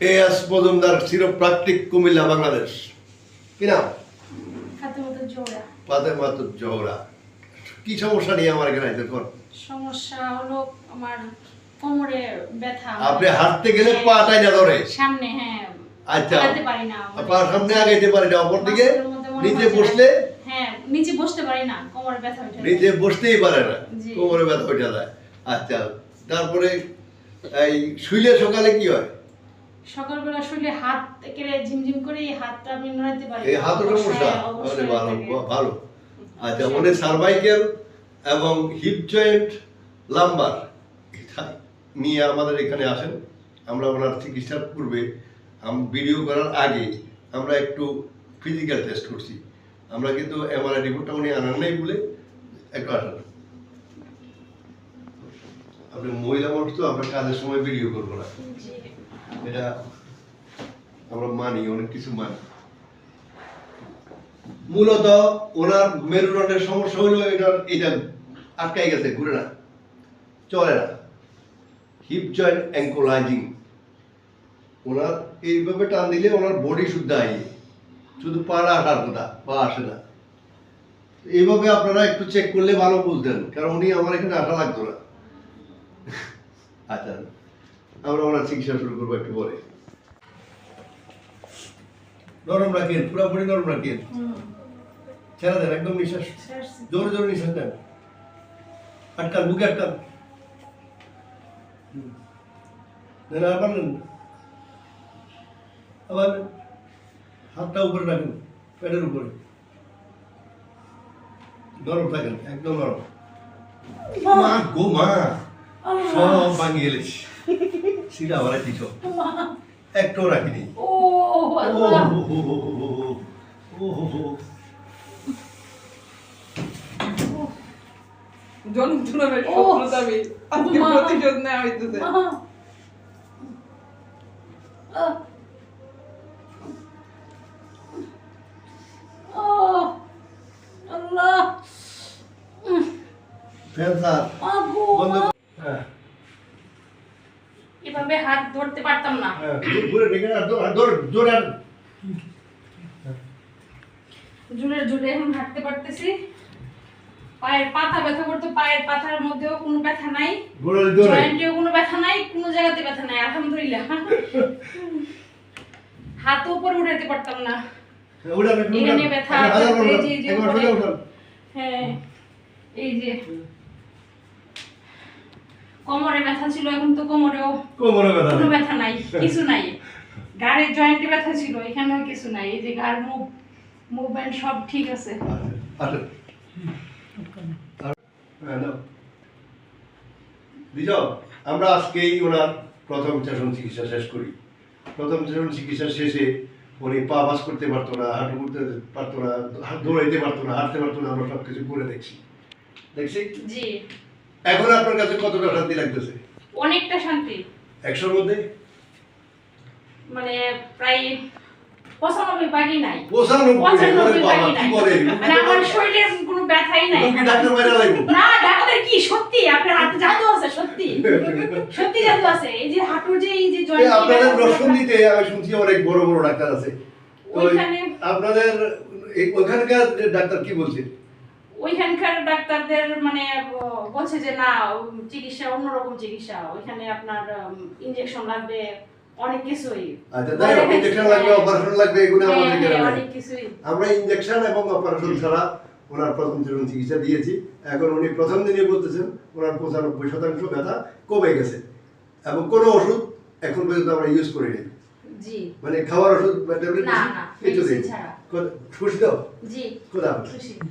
এ S Majumdar চিরপ্রাকৃতিক কুমিল্লা বাংলাদেশ। কি নাম? হাতের মতো জোড়া পাতে মাত্র জহরা। কি সমস্যা নিয়ে আমার এখানে আইতে সমস্যা হলো আমার কোমরে ব্যথা। আপনি হাঁটতে গেলে পাটাই না ধরে। সামনে হ্যাঁ। আচ্ছা। আগাতে পারি না পা সামনে আগাইতে পারি না অপর দিকে? নিচে বসলে? হ্যাঁ নিচে বসতে পারি না কোমরে ব্যথা উঠে নিচে বসতেই পারে না। কোমরে ব্যথা উঠে যায় আচ্ছা তারপরে এই শুইলে সকালে কি হয়? সকালবেলা শুলে হাত কেড়ে ঝিমঝিম করে এই হাতটা আমি নড়াতে পারি এই সমস্যা। আরে ভালো ভালো। আচ্ছা মনে সার্ভাইকেল এবং হিপ জয়েন্ট লাম্বার নিয়ে আমাদের এখানে আসেন। আমরা ওনার চিকিৎসার পূর্বে ভিডিও করার আগে আমরা একটু ফিজিক্যাল টেস্ট করছি। আমরা কিন্তু এমআরআই রিপোর্টটা উনি আনান নাই বলে একটু আসেন। আপনি মহিলা মানুষ তো আমরা কাজের সময় ভিডিও করব না। এটা আমরা মানি, অনেক কিছু মানি। মূলত ওনার মেরুদণ্ডের সমস্যা হইল এটার, এটা আটকাই গেছে, ঘুরে না, চলে না। Hip joint ankylosing. ওনার এইভাবে টান দিলে ওনার বডি শুদ্ধ আই শুধু পাড়া আসার কথা, পা আসে না। এইভাবে আপনারা একটু চেক করলে ভালো বুঝতেন কারণ উনি আমার এখানে আসা লাগতো না। আচ্ছা। আমরা ওনার চিকিৎসা শুরু করব একটু পরে। নরম রাখেন পুরোপুরি নরম রাখেন। ছেড়ে দেন একদম নিঃশ্বাস। জোরে জোরে নিঃশ্বাস দেন আটকান বুকে আটকান। দেন আবার নেন। আবার হাতটা উপরে রাখেন পেটের উপরে। নরম থাকেন একদম নরম। মা। গো মা সব ভাঙিয়ে গেলেছি সিরা আমার দিছ। একটু রাখিনি। ও যন্ত্রণার সফলতা আমি আজকে প্রতিশোধ নেওয়া হইতেছে। আল্লাহ। ফেরদার বন্ধু এভাবে হাত ধরতে পারতাম না। হ্যাঁ জোরে জুড়ে জুড়ে এখন হাঁটতে পারতেছি। পায়ের পাতা ব্যথা করতে পায়ের পাতার মধ্যেও কোনো ব্যথা নাই। জোরে জয়েন্টেও কোনো ব্যথা নাই কোনো জায়গাতে ব্যথা নাই আলহামদুলিল্লাহ। হাত উপরে উঠাতে পারতাম না। উড়ান এখানে ব্যথা, একবার হাজার বার এই উড়ান, যে- এই যে একবার উপরে। সোজা উঠান হ্যাঁ এই যে কোমরে ব্যথা ছিল এখন তো কোমরেও কোমরে ব্যথা কোনো ব্যথা নাই কিছু নাই। গাড়ির জয়েন্টে ব্যথা ছিল এখানেও কিছু নাই। এই যে গাড় মুভ মুভমেন্ট সব ঠিক আছে। আচ্ছা। বিজয়, আমরা আজকেই ওনার প্রথম চিকিৎসা শেষ করি। প্রথম চিকিৎসা শেষে উনি পা বাস করতে পারতো না হাঁটু করতে পারতো না দৌড়াইতে পারতো না হাঁটতে পারতো না আমরা সব কিছু করে দেখছি। দেখছি? জি। এখন আপনার কাছে কতটা শান্তি লাগতেছে? অনেকটা শান্তি। একশোর মধ্যে? মানে প্রায় পঁচানব্বই ভাগই নাই। পঁচানব্বই? পঁচানব্বই ভাগই কি নাই। মানে আমার শরীরে কোনো ব্যথাই নাই। ডাক্তার বাইরে লাগবে না ডাক্তার কি? সত্যি আপনার হাতে জাদু আছে সত্যি। সত্যি জাদু আছে। এই যে হাঁটুর যে এই যে জয়েন্ট আপনাদের রসুন দিতে আমি শুনছি অনেক বড় বড় ডাক্তার আছে। ওইখানে- আপনাদের ওখানকার ডাক্তার কি বলছে? ওইখানকার ডাক্তারদের মানে বলছে যে না চিকিৎসা অন্যরকম চিকিৎসা। ওইখানে আপনার ইনজেকশন লাগবে অনেক কিছুই। আচ্ছা তাই ইঞ্জেকশন লাগবে অপারেশন লাগবে এগুলো হ্যাঁ, আমাদের হ্যাঁ, অনেক কিছুই। আমরা ইঞ্জেকশন এবং অপারেশন ছাড়া ওনার প্রথম চিকিৎসা দিয়েছি। এখন উনি প্রথম দিনে বলতেছেন ওনার পঁচানব্বই শতাংশ ব্যথা কমে গেছে। এবং কোনো ওষুধ এখন পর্যন্ত আমরা ইউজ করিনি। জি। মানে খাওয়ার ওষুধ কিছু ছাড়া। খুশি খুশি।